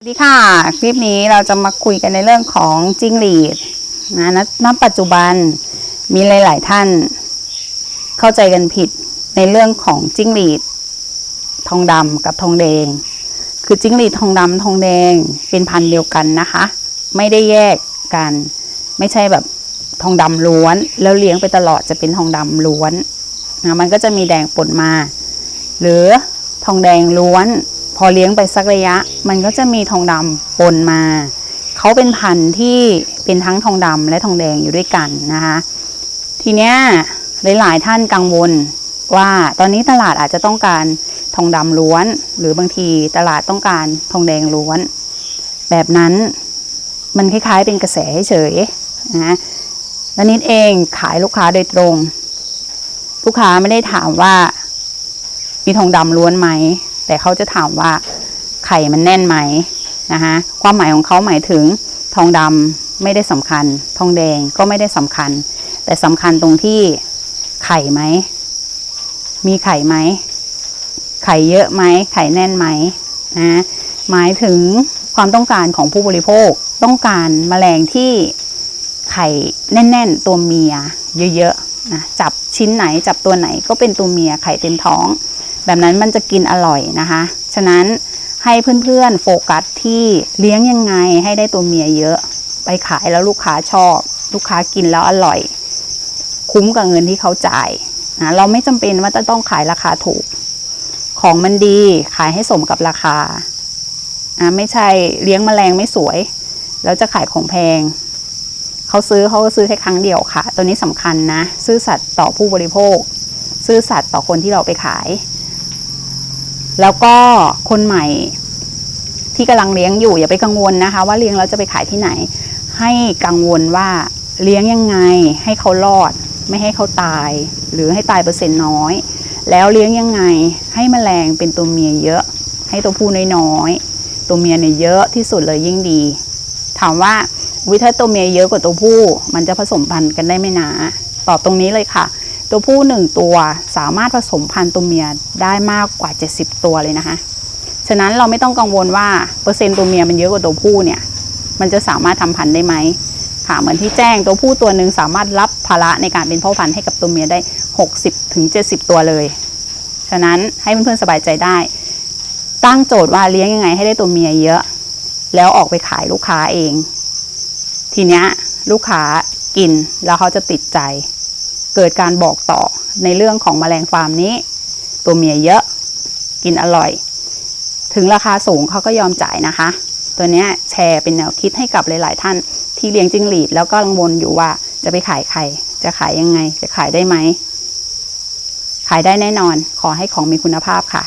สวัสดีค่ะ คลิปนี้เราจะมาคุยกันในเรื่องของจิ้งหรีดนะณณปัจจุบันมีหลาย ๆ ท่าน เข้าใจกันผิดในเรื่องของจิ้งหรีด ทองดำกับทองแดง คือจิ้งหรีดทองดำทองแดงเป็นพันธุ์เดียวกันนะคะ ไม่ได้แยกกัน ไม่ใช่แบบทองดำล้วน แล้วเลี้ยงไปตลอดจะเป็นทองดำล้วนนะมันก็จะมีแดงปนมา หรือทองแดงล้วน พอเลี้ยงไปสักระยะ มันก็จะมีทองดำปนมา เขาเป็นพันธุ์ที่เป็นทั้งทองดำและทองแดงอยู่ด้วยกันนะคะ ทีเนี้ยหลาย ๆ ท่านกังวลว่าตอนนี้ตลาดอาจจะต้องการทองดำล้วน หรือบางทีตลาดต้องการทองแดงล้วน แบบนั้นมันคล้าย ๆ เป็นกระแสเฉยนะแล้วนิดเองขายลูกค้าโดยตรง ลูกค้าไม่ได้ถามว่า มีทองดำล้วนไหม แต่เขาจะถามว่าไข่มันแน่นไหมนะคะความหมายของเขาหมายถึงทองดำไม่ได้สำคัญ ทองแดงก็ไม่ได้สำคัญ แต่สำคัญตรงที่ไข่ไหม มีไข่ไหม ไข่เยอะไหม ไข่แน่นไหมนะหมายถึงความต้องการของผู้บริโภคต้องการแมลงที่ไข่แน่น ๆ ตัวเมียเยอะๆนะจับชิ้นไหนจับตัวไหนก็เป็นตัวเมียไข่เต็มท้อง แบบนั้นมันจะกินอร่อยนะคะ ฉะนั้นให้เพื่อนๆโฟกัสที่เลี้ยงยังไงให้ได้ตัวเมียเยอะ ไปขายแล้วลูกค้าชอบ ลูกค้ากินแล้วอร่อย คุ้มกับเงินที่เขาจ่ายนะเราไม่จำเป็นว่าจะต้องขายราคาถูก ของมันดีขายให้สมกับราคานะไม่ใช่เลี้ยงแมลงไม่สวย แล้วจะขายของแพง เขาซื้อเขาก็ซื้อแค่ครั้งเดียวค่ะ ตัวนี้สำคัญนะ ซื่อสัตย์ต่อผู้บริโภค ซื่อสัตย์ต่อคนที่เราไปขาย แล้วก็คนใหม่ที่กำลังเลี้ยงอยู่อย่าไปกังวลนะคะ ว่าเลี้ยงแล้วจะไปขายที่ไหน ให้กังวลว่าเลี้ยงยังไง ให้เขารอด ไม่ให้เขาตาย หรือให้ตายเปอร์เซ็นต์น้อย แล้วเลี้ยงยังไง ให้แมลงเป็นตัวเมียเยอะ ให้ตัวผู้น้อยๆตัวเมียเนี่ยเยอะที่สุดเลยยิ่งดี ถามว่าวิถ้าตัวเมียเยอะกว่าตัวผู้ มันจะผสมพันธุ์กันได้ไม่นาตอบตรงนี้เลยค่ะ ตัวผู้หนึ่งตัวสามารถผสมพันธุ์ตัวเมียได้มากกว่า 70 ตัวเลยนะคะ ฉะนั้นเราไม่ต้องกังวลว่าเปอร์เซ็นต์ตัวเมียมันเยอะกว่าตัวผู้เนี่ย มันจะสามารถทำพันธุ์ได้ไหมค่ะ เหมือนที่แจ้งตัวผู้ตัวหนึ่งสามารถรับภาระในการเป็นพ่อพันธุ์ให้กับตัวเมียได้ 60ถึง70 ตัวเลย ฉะนั้นให้เพื่อนๆสบายใจได้ ตั้งโจทย์ว่าเลี้ยงยังไงให้ได้ตัวเมียเยอะ แล้วออกไปขายลูกค้าเอง ทีเนี้ยลูกค้ากินแล้วเขาจะติดใจ เกิดการบอกต่อในเรื่องของแมลงฟาร์มนี้ ตัวเมียเยอะกินอร่อย ถึงราคาสูงเขาก็ยอมจ่ายนะคะ ตัวนี้แชร์เป็นแนวคิดให้กับหลาย ๆ ท่านที่เลี้ยงจิ้งหรีดแล้วก็กังวลอยู่ว่าจะไปขายใคร จะขายยังไง จะขายได้ไหม ขายได้แน่นอน ขอให้ของมีคุณภาพค่ะ